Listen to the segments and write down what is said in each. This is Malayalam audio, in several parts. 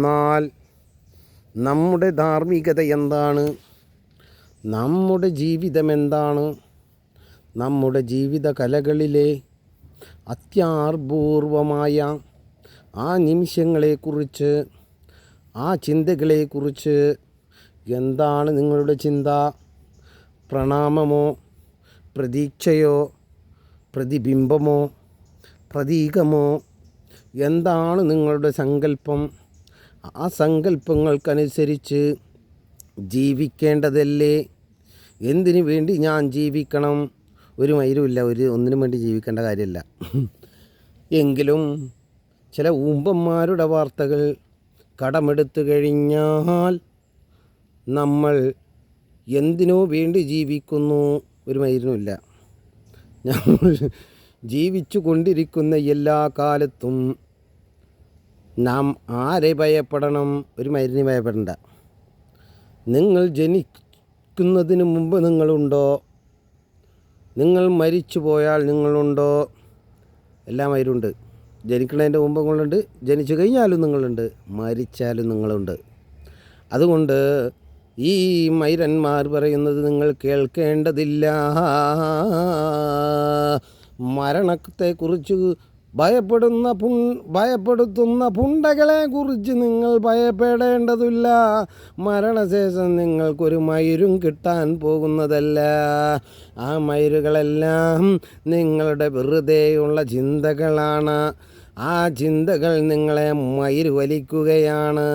എന്നാൽ നമ്മുടെ ധാർമ്മികത എന്താണ്? നമ്മുടെ ജീവിതം എന്താണ്? നമ്മുടെ ജീവിത കലകളിലെ അത്യാർപൂർവമായ ആ നിമിഷങ്ങളെക്കുറിച്ച് ആ ചിന്തകളെക്കുറിച്ച് എന്താണ് നിങ്ങളുടെ ചിന്ത? പ്രണാമമോ? പ്രതീക്ഷയോ? പ്രതിബിംബമോ? പ്രതീകമോ? എന്താണ് നിങ്ങളുടെ സങ്കല്പം? ആ സങ്കല്പങ്ങൾക്കനുസരിച്ച് ജീവിക്കേണ്ടതല്ലേ? എന്തിനു വേണ്ടി ഞാൻ ജീവിക്കണം? ഒരു മൈരുമില്ല ഒരു ഒന്നിനും വേണ്ടി ജീവിക്കേണ്ട കാര്യമില്ല. എങ്കിലും ചില ഊമ്പന്മാരുടെ വാർത്തകൾ കടമെടുത്തു കഴിഞ്ഞാൽ നമ്മൾ എന്തിനോ വേണ്ടി ജീവിക്കുന്നു. ഒരു മൈരിനുമില്ല നമ്മൾ ജീവിച്ചു കൊണ്ടിരിക്കുന്ന എല്ലാ കാലത്തും നാം ആരെ ഭയപ്പെടണം? ഒരു മരുന്ന് ഭയപ്പെടണ്ട. നിങ്ങൾ ജനിക്കുന്നതിന് മുമ്പ് നിങ്ങളുണ്ടോ? നിങ്ങൾ മരിച്ചു പോയാൽ നിങ്ങളുണ്ടോ? എല്ലാം അതിലുണ്ട് ജനിക്കുന്നതിന്റെ മുമ്പ് നിങ്ങളുണ്ട് ജനിച്ചു കഴിഞ്ഞാലും നിങ്ങളുണ്ട് മരിച്ചാലും നിങ്ങളുണ്ട്. അതുകൊണ്ട് ഈ മൈരന്മാർ പറയുന്നത് നിങ്ങൾ കേൾക്കേണ്ടതില്ല. മരണത്തെക്കുറിച്ച് ഭയപ്പെടുന്ന പുൺ ഭയപ്പെടുത്തുന്ന പുണ്ടകളെ കുറിച്ച് നിങ്ങൾ ഭയപ്പെടേണ്ടതില്ല. മരണശേഷം നിങ്ങൾക്കൊരു മയിരും കിട്ടാൻ പോകുന്നതല്ല. ആ മയിരുകളെല്ലാം നിങ്ങളുടെ വെറുതെയുള്ള ചിന്തകളാണ്. ആ ചിന്തകൾ നിങ്ങളെ മയിര് വലിക്കുകയാണ്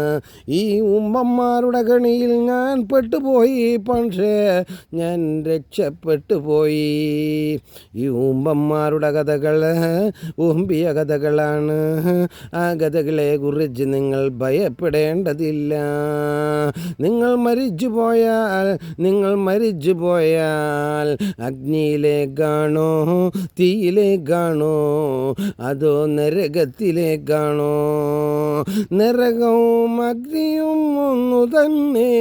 ഈ ഉമ്മന്മാരുടെ കണിയിൽ ഞാൻ പെട്ടുപോയി പക്ഷേ ഞാൻ രക്ഷപ്പെട്ടു പോയി ഈ ഉമ്പന്മാരുടെ കഥകൾ ഉമ്പിയ കഥകളാണ്. ആ കഥകളെ കുറിച്ച് നിങ്ങൾ ഭയപ്പെടേണ്ടതില്ല. നിങ്ങൾ മരിച്ചു പോയാൽ നിങ്ങൾ മരിച്ചു പോയാൽ അഗ്നിയിലേക്കാണോ തീയിലേക്കാണോ അതോ നരകത്തിലേക്കാണോ നരകവും അഗ്നിയും ഒന്നു തന്നെ.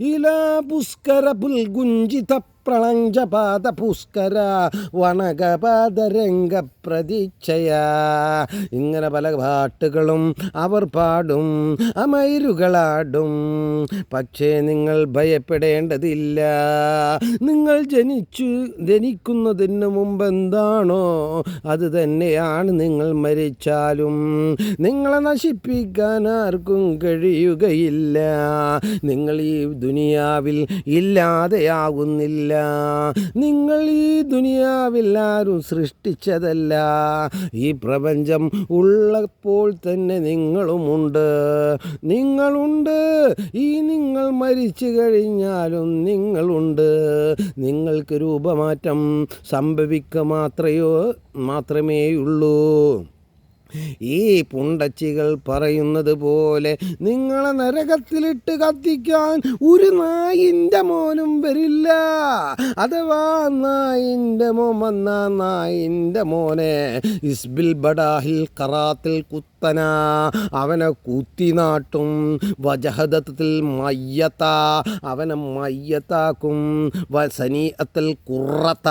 ഇലാ പുഷ്കര പുൽകുഞ്ചിത പ്രണഞ്ചപാത പുഷ്കര വണകപാതരംഗ പ്രതീക്ഷയ ഇങ്ങനെ പല പാട്ടുകളും അവർ പാടും അമൈരുകളാടും. പക്ഷേ നിങ്ങൾ ഭയപ്പെടേണ്ടതില്ല. നിങ്ങൾ ജനിച്ചു ജനിക്കുന്നതിന് മുമ്പ് എന്താണോ അത് തന്നെയാണ് നിങ്ങൾ മരിച്ചാലും. നിങ്ങളെ നശിപ്പിക്കാൻ ആർക്കും കഴിയുകയില്ല. നിങ്ങൾ ഈ ദുനിയാവിൽ ഇല്ലാതെയാകുന്നില്ല നിങ്ങൾ ഈ ദുനിയാവില്ലാരും സൃഷ്ടിച്ചതല്ല. ഈ പ്രപഞ്ചം ഉള്ളപ്പോൾ തന്നെ നിങ്ങളുമുണ്ട്. നിങ്ങളുണ്ട്. ഈ നിങ്ങൾ മരിച്ചു കഴിഞ്ഞാലും നിങ്ങളുണ്ട്. നിങ്ങൾക്ക് രൂപമാറ്റം സംഭവിക്കുക മാത്രയോ മാത്രമേയുള്ളൂ. ഈ പുണ്ടച്ചികൾ പറയുന്നത് പോലെ നിങ്ങളെ നരകത്തിലിട്ട് കത്തിക്കാൻ ഒരു നായിന്റെ മോനും വരില്ല. അഥവാ നായിന്റെ മോൻ വന്ന നായിന്റെ മോനെ ഇസ്ബിൽ ബഡാഹിൽ കറാത്തിൽ കുത്തന. അവനെ കുത്തിനാട്ടും വജഹദത്തിൽ മയ്യത്ത. അവനെ മയ്യത്താക്കും. വസനീഅത്തിൽ കുറത്ത.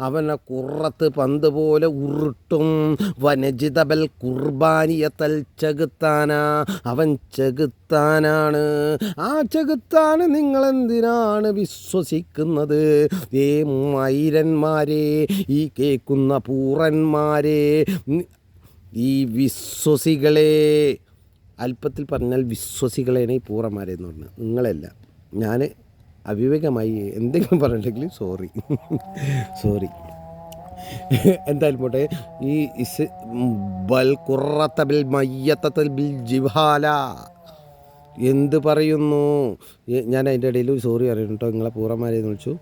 അവനെ കുറത്ത് പന്ത് പോലെ ഉരുട്ടും. വനജിതബൽ കുർബാനിയത്തൽ ചെകുത്താന അവൻ ചെകുത്താനാണ്. ആ ചെകുത്താന് നിങ്ങളെന്തിനാണ് വിശ്വസിക്കുന്നത്? ഏ മൈരന്മാരെ ഈ കേൾക്കുന്ന പൂറന്മാരെ ഈ വിശ്വസികളെ. അല്പത്തിൽ പറഞ്ഞാൽ വിശ്വസികളേനെ ഈ പൂറന്മാരെ എന്ന് പറഞ്ഞത് നിങ്ങളല്ല. ഞാൻ അവിവേകമായി എന്തെങ്കിലും പറഞ്ഞിട്ടുണ്ടെങ്കിൽ സോറി സോറി എന്തായാലും പോട്ടെ. ഈ ഇസ് ബൽ കുറത്ത ബിൽ മയ്യത്തത്തിൽ ബിൽ ജിഹാല. എന്ത് പറയുന്നു? ഞാൻ അതിന്റെ ഇടയിൽ സോറി പറയുന്നു കേട്ടോ. നിങ്ങളെ പൂർണമാരെ വിളിച്ചു.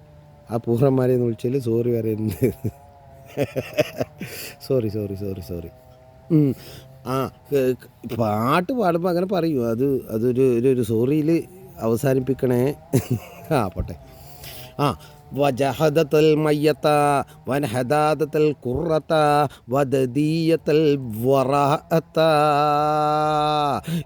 ആ പൂർണമാരെ വിളിച്ചതിൽ സോറി പറയുന്നു സോറി സോറി സോറി സോറി. ആ പാട്ട് പാടുമ്പോൾ അങ്ങനെ പറയൂ. അത് അതൊരു ഒരു ഒരു സോറിയിൽ അവസാനിപ്പിക്കണേ. ആ പോട്ടെ. ആ വജഹദത്തൽ മയ്യത്ത വൻഹദാദത്തൽ കുറത്ത വദദീയത്തൽ വറഅത്ത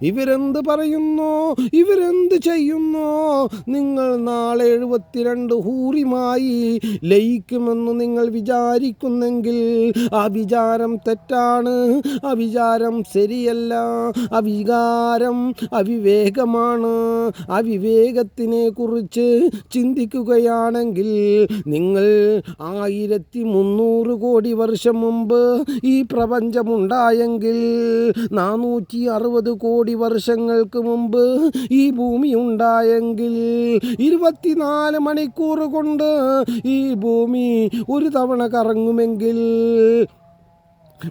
ഇവരെന്ത് പറയുന്നു? ഇവരെന്ത് ചെയ്യുന്നു? നിങ്ങൾ നാളെ എഴുപത്തിരണ്ട് ഹൂറിമായി ലയിക്കുമെന്ന് നിങ്ങൾ വിചാരിക്കുന്നെങ്കിൽ ആ വിചാരം തെറ്റാണ്. ആ വിചാരം ശരിയല്ല. അവികാരം വികാരം അവിവേകമാണ്. അവിവേകത്തിനെ കുറിച്ച് ചിന്തിക്കുകയാണെങ്കിൽ നിങ്ങൾ ആയിരത്തി മുന്നൂറ് കോടി വർഷം മുമ്പ് ഈ പ്രപഞ്ചമുണ്ടായെങ്കിൽ നാനൂറ്റി അറുപത് കോടി വർഷങ്ങൾക്ക് മുമ്പ് ഈ ഭൂമി ഉണ്ടായെങ്കിൽ ഇരുപത്തിനാല് മണിക്കൂർ കൊണ്ട് ഈ ഭൂമി ഒരു തവണ കറങ്ങുമെങ്കിൽ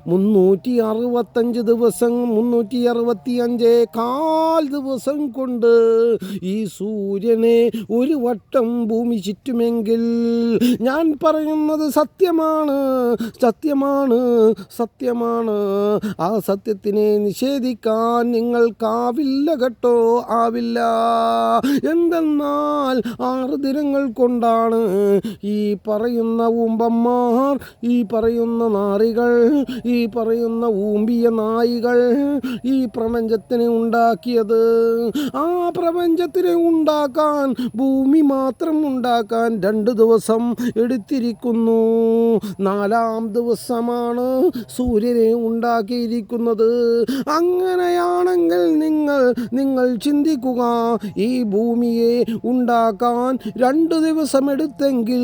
മുന്നൂറ്റി അറുപത്തഞ്ച് ദിവസം മുന്നൂറ്റി അറുപത്തി അഞ്ച് കാൽ ദിവസം കൊണ്ട് ഈ സൂര്യനെ ഒരു വട്ടം ഭൂമി ചുറ്റുമെങ്കിൽ ഞാൻ പറയുന്നത് സത്യമാണ് സത്യമാണ് സത്യമാണ്. ആ സത്യത്തിനെ നിഷേധിക്കാൻ നിങ്ങൾക്കാവില്ല കേട്ടോ? ആവില്ല. എന്തെന്നാൽ ആറ് ദിനങ്ങൾ കൊണ്ടാണ് ഈ പറയുന്ന ഉമ്പന്മാർ ഈ പറയുന്ന നാറികൾ ഈ പറയുന്ന ഊമ്പിയ നായികൾ ഈ പ്രപഞ്ചത്തിനെ ഉണ്ടാക്കിയത്. ആ പ്രപഞ്ചത്തിനെ ഉണ്ടാക്കാൻ ഭൂമി മാത്രം ഉണ്ടാക്കാൻ രണ്ട് ദിവസം എടുത്തിരിക്കുന്നു. നാലാം ദിവസമാണ് സൂര്യനെ ഉണ്ടാക്കിയിരിക്കുന്നത്. അങ്ങനെയാണെങ്കിൽ നിങ്ങൾ നിങ്ങൾ ചിന്തിക്കുക ഈ ഭൂമിയെ ഉണ്ടാക്കാൻ രണ്ട് ദിവസം എടുത്തെങ്കിൽ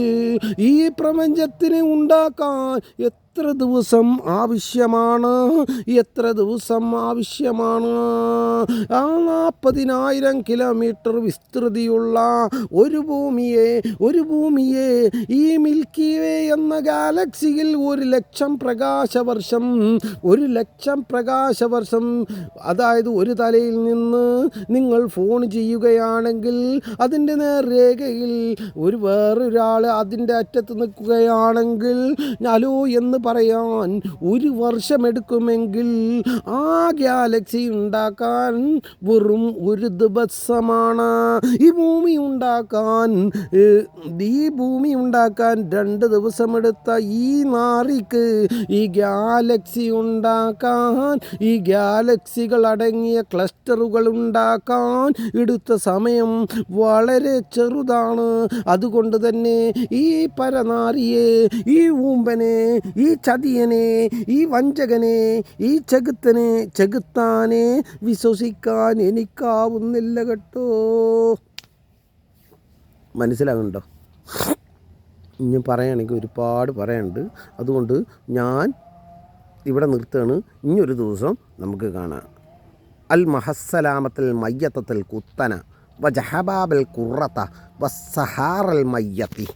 ഈ പ്രപഞ്ചത്തിനെ ഉണ്ടാക്കാൻ എത്ര ദിവസം ആവശ്യമാണ്? എത്ര ദിവസം ആവശ്യമാണ്? ആ നാൽപ്പതിനായിരം കിലോമീറ്റർ വിസ്തൃതിയുള്ള ഒരു ഭൂമിയെ ഒരു ഭൂമിയെ ഈ മിൽക്കി വേ എന്ന ഗാലക്സിയിൽ ഒരു ലക്ഷം പ്രകാശവർഷം ഒരു ലക്ഷം പ്രകാശവർഷം അതായത് ഒരു തലയിൽ നിന്ന് നിങ്ങൾ ഫോൺ ചെയ്യുകയാണെങ്കിൽ അതിന്റെ നേർരേഖയിൽ ഒരു വേറൊരാൾ അതിന്റെ അറ്റത്ത് നിൽക്കുകയാണെങ്കിൽ ഹലോ എന്ന് പറയാൻ ഒരു വർഷമെടുക്കുമെങ്കിൽ ആ ഗാലക്സി ഉണ്ടാക്കാൻ വെറും ഒരു ദിവസമാണ്. ഈ ഭൂമി ഉണ്ടാക്കാൻ ഈ ഭൂമി ഉണ്ടാക്കാൻ രണ്ട് ദിവസമെടുത്ത ഈ നാറിക്ക് ഈ ഗാലക്സി ഉണ്ടാക്കാൻ ഈ ഗാലക്സികൾ അടങ്ങിയ ക്ലസ്റ്ററുകൾ ഉണ്ടാക്കാൻ എടുത്ത സമയം വളരെ ചെറുതാണ്. അതുകൊണ്ട് തന്നെ ഈ പരനാരിയെ ഈ ഊമ്പനെ ഈ ചതിയനെ ഈ വഞ്ചകനെ ഈ ചെകുത്തനെ ചെകുത്താനെ വിശ്വസിക്കാൻ എനിക്കാവുന്നില്ല കേട്ടോ. മനസ്സിലാകുന്നുണ്ടോ? ഇനി പറയുകയാണെങ്കിൽ ഒരുപാട് പറയാനുണ്ട്. അതുകൊണ്ട് ഞാൻ ഇവിടെ നിർത്തുകയാണ്. ഇനിയൊരു ദിവസം നമുക്ക് കാണാം. അൽ മഹസ്സലാമത്തിൽ മയ്യത്തത്തിൽ കുത്തന വ ജഹബാബൽ കുറത്ത വ സഹാറൽ മയ്യത്തി.